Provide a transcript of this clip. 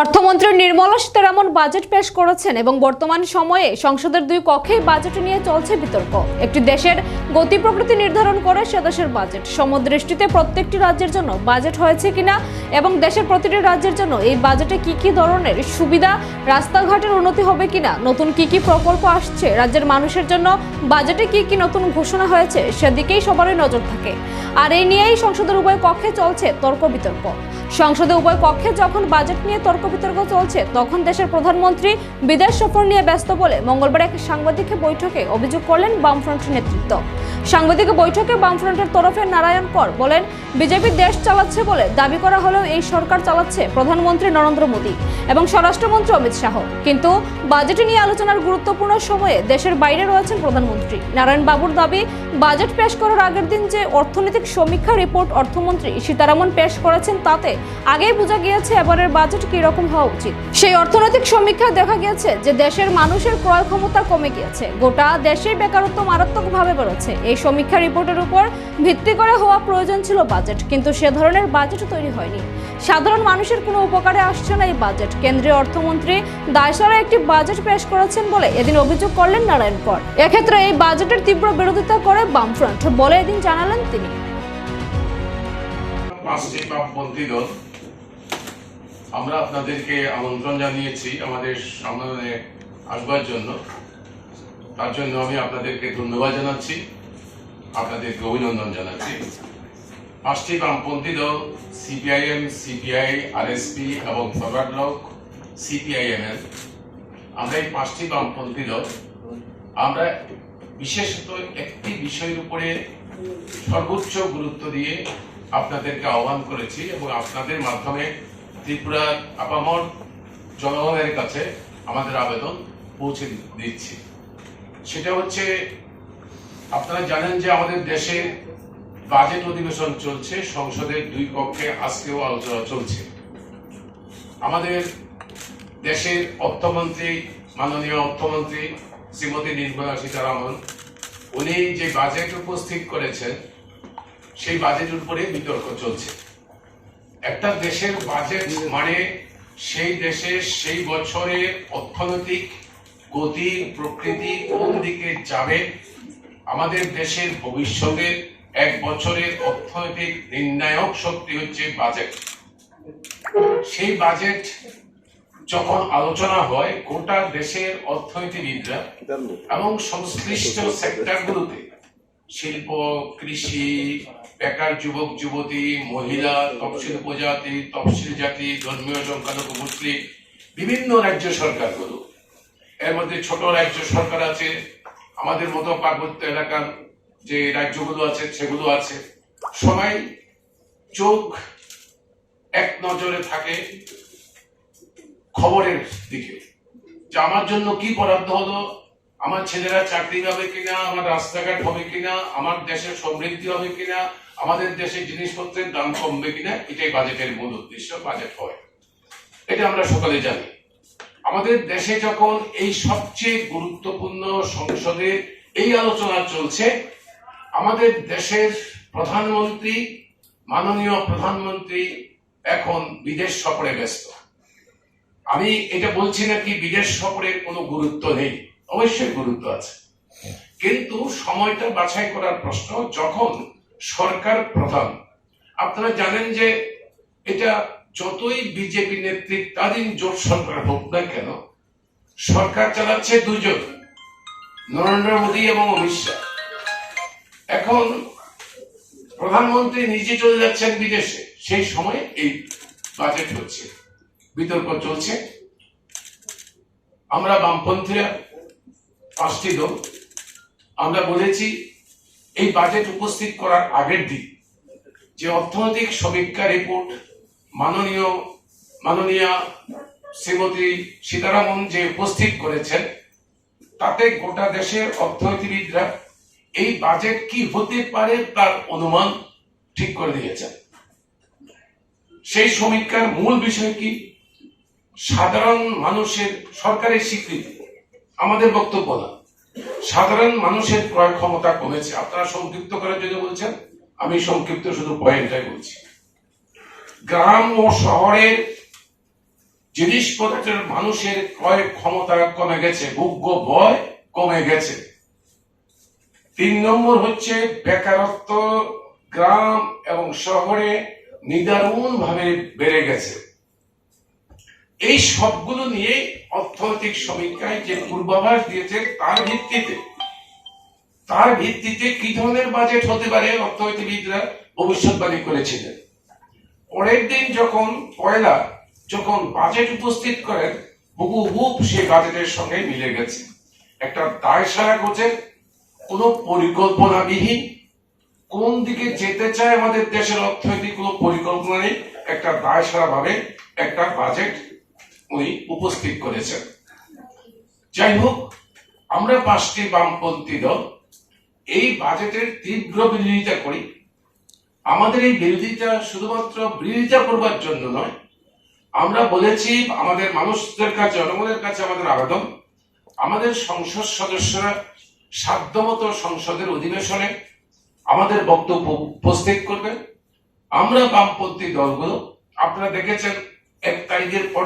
অর্থমন্ত্রী নির্মলা সীতারামন বাজেট পেশ করেছেন এবং বর্তমান সময়ে সংসদের দুই কক্ষে বাজেট নিয়ে চলছে বিতর্ক। একটি দেশের গতি প্রকৃতি নির্ধারণ করে সে দেশের বাজেট। সমদৃষ্টিতে প্রত্যেকটি রাজ্যের জন্য বাজেট হয়েছে কিনা এবং দেশের প্রতিটি রাজ্যের জন্য এই বাজেটে কি কি ধরনের সুবিধা, রাস্তাঘাটের উন্নতি হবে কিনা, নতুন কি কি প্রকল্প আসছে, রাজ্যের মানুষের জন্য বাজেটে কি কি নতুন ঘোষণা হয়েছে, সেদিকেই সবারই নজর থাকে। আর এই নিয়েই সংসদের উভয় কক্ষে চলছে তর্ক বিতর্ক। সংসদে উভয় কক্ষে যখন বাজেট নিয়ে তর্ক বিতর্ক চলছে, তখন দেশের প্রধানমন্ত্রী বিদেশ সফর নিয়ে ব্যস্ত বলে মঙ্গলবার এক সাংবাদিকের বৈঠকে অভিযোগ করলেন বামফ্রন্ট নেতৃত্ব। সাংবাদিক বৈঠকে বামফ্রন্টের তরফে নারায়ণ কর বলেন, বিজেপি দেশ চালাচ্ছে বলে দাবি করা হলেও এই সরকার চালাচ্ছে প্রধানমন্ত্রী নরেন্দ্র মোদী এবং স্বরাষ্ট্রমন্ত্রী অমিত শাহ। কিন্তু বাজেট নিয়ে আলোচনার গুরুত্বপূর্ণ সময়ে দেশের বাইরে রয়েছেন প্রধানমন্ত্রী। নারায়ণ বাবুর দাবি, বাজেট পেশ করার আগের দিন যে অর্থনৈতিক সমীক্ষা রিপোর্ট অর্থমন্ত্রী সীতারামন পেশ করেছেন তাতে আগেই বোঝা গিয়েছে এবারের বাজেট রকম হওয়া উচিত। সেই অর্থনৈতিক সমীক্ষায় দেখা গিয়েছে যে দেশের মানুষের ক্রয় ক্ষমতা কমে গিয়েছে। গোটা দেশে বেকারত্ব মারাত্মকভাবে বেড়েছে। এই সমীক্ষা রিপোর্টের উপর ভিত্তি করে হওয়া প্রয়োজন ছিল বাজেট, কিন্তু সে ধরনের বাজেট তৈরি হয়নি। সাধারণ মানুষের কোনো উপকারে আসছে না এই বাজেট। কেন্দ্রীয় অর্থমন্ত্রী দায়সারা একটি বাজেট পেশ করেছেন বলে এদিন অভিযোগ করলেন নারায়ণ কর। এক্ষেত্রে এই বাজেটের তীব্র বিরোধিতা করে বামফ্রন্ট বলে এদিন জানালেন তিনি। আমরা আপনাদেরকে আমন্ত্রণ জানিয়েছি আমাদের সম্মেলনে আসবার জন্য। তার জন্য আমি আপনাদেরকে ধন্যবাদ জানাচ্ছি। আপনাদেরকে অভিনন্দন জানাচ্ছি। পাঁচটি বামপন্থী দল, সিপিআইএম, সিপিআই, আরএসপি এবং ফরওয়ার্ড ব্লক, সিপিআইএমএল। আমরা এই পাঁচটি বামপন্থী দল, আমরা বিশেষত একটি বিষয়ের উপরে সর্বোচ্চ গুরুত্ব দিয়ে আপনাদেরকে আহ্বান করেছি এবং আপনাদের মাধ্যমে ত্রিপুরার আপামর জনগণের কাছে আমাদের আবেদন পৌঁছে দিচ্ছি। সেটা হচ্ছে আপনারা জানেন যে আমাদের দেশে বাজেট অধিবেশন চলছে, সংসদের দুই কক্ষে আজকেও আলোচনা চলছে। আমাদের দেশের অর্থমন্ত্রী, মাননীয় অর্থমন্ত্রী শ্রীমতী নির্মলা সীতারামন, উনি যে বাজেট উপস্থিত করেছেন, সেই বাজেটের উপরে বিতর্ক চলছে। একটা দেশের বাজেট মানে সেই দেশের সেই বছরের অর্থনৈতিক গতি, প্রকৃতি কোন দিকে যাবে আমাদের দেশের ভবিষ্যতের এক বছরের অর্থনৈতিক নির্ণায়ক শক্তি হচ্ছে বাজেট সেই বাজেট যখন আলোচনা হয় গোটা দেশের অর্থনীতিবিদরা এবং সংশ্লিষ্ট সেক্টরগুলোতে শিল্প, কৃষি, বেকার যুবক, যুবতী, মহিলা, তফসিল উপজাতি, তফসিল জাতি, ধর্মীয় সংখ্যালঘু, মুসলিম, বিভিন্ন রাজ্য সরকারগুলো। এর মধ্যে ছোট রাজ্য সরকার আছে আমাদের মতো পার্বত্য এলাকার যে রাজ্যগুলো আছে, সেগুলো আছে, সবাই চোখ এক নজরে থাকে খবরের দিকে। যে আমার জন্য কি বরাদ্দ হলো, আমার ছেলেরা চাকরি পাবে কিনা, আমার রাস্তাঘাট হবে কিনা, আমার দেশের সমৃদ্ধি হবে কিনা, আমাদের দেশে জিনিসপত্রের দাম কমবে কিনা, এটাই বাজেটের মূল উদ্দেশ্য বাজেট হয়। এটা আমরা সকালে জানি। আমাদের দেশে যখন এই সবচেয়ে গুরুত্বপূর্ণ সংসদে এই আলোচনা চলছে, আমাদের দেশের প্রধানমন্ত্রী, মাননীয় প্রধানমন্ত্রী এখন বিদেশ সফরে ব্যস্ত। আমি এটা বলছি না কি বিদেশ সফরের কোনো গুরুত্ব নেই? অবশ্যই গুরুত্ব আছে। কিন্তু সময়টা বাছাই করার প্রশ্ন, যখন সরকার প্রধান, আপনারা জানেন যে এটা যতই বিজেপি নেতৃত্বাধীন জোট সরকার হোক না কেন, সরকার চালাচ্ছে দুজন নরেন্দ্র মোদী এবং অমিত শাহ। এখন প্রধানমন্ত্রী নিজে চলে যাচ্ছেন বিদেশে, সেই সময় এই বাজেট হচ্ছে, বিতর্ক চলছে। আমরা বামপন্থীরা, পাঁচটি দল, আমরা বলেছি, এই বাজেট উপস্থিত করার আগের দিন যে অর্থনৈতিক সমীক্ষা রিপোর্ট মাননীয় মাননীয় শ্রীমতী সীতারামন যে উপস্থিত করেছেন, তাতে গোটা দেশের অর্থনীতিবিদরা এই বাজেট কি হতে পারে তার অনুমান ঠিক করে দিয়েছেন। সেই সমীক্ষার মূল বিষয় কি? সাধারণ মানুষের সরকারের স্বীকৃতি। আমাদের বক্তব্য না। সাধারণ মানুষের ক্রয় ক্ষমতা কমেছে। আপনারা সংক্ষিপ্ত করার জন্য বলছেন, আমি সংক্ষিপ্ত শুধু পয়েন্টটাই বলছি। গ্রাম ও শহরের জিনিসপত্রের মানুষের ক্রয় ক্ষমতা কমে গেছে, ভোগ্য ভয় কমে গেছে। তিন নম্বর হচ্ছে বেকারত্ব গ্রাম এবং শহরে নিদারুণ ভাবে বেড়ে গেছে। এই সবগুলো নিয়ে অর্থনৈতিক সমীক্ষায় যে পূর্বাভাস দিয়েছে, তার ভিত্তিতে তার ভিত্তিতে কি ধরনের বাজেট হতে পারে অর্থনীতিবিদরা ভবিষ্যৎবাণী করেছিলেন? পরের দিন যখন পয়লা, যখন বাজেট উপস্থিত করেন হুবহুব সেই বাজেটের সঙ্গে মিলে গেছে। একটা দায় সারা গোছের কোনো পরিকল্পনাবিহীন, কোন দিকে যেতে চায় আমাদের দেশের অর্থনৈতিক কোনো পরিকল্পনা নেই, একটা দায় সারা ভাবে একটা বাজেট উনি উপস্থিত করেছেন। যাই হোক, আমরা পাঁচটি বামপন্থী দল, এই বাজেটের তীব্র বিরোধিতা করি। আমাদের এই বিরোধিতা শুধুমাত্র বিরোধিতা করবার জন্য নয়। আমরা বলেছি, আমাদের মানুষদের কাছে, জনগণের কাছে আমাদের আবেদন। আমাদের সংসদ সদস্যরা সাধ্যমতো সংসদের অধিবেশনে আমাদের বক্তব্য উপস্থিত করবেন। আমরা বামপন্থী দলগুলো, আপনারা দেখেছেন, এক তারিখের পর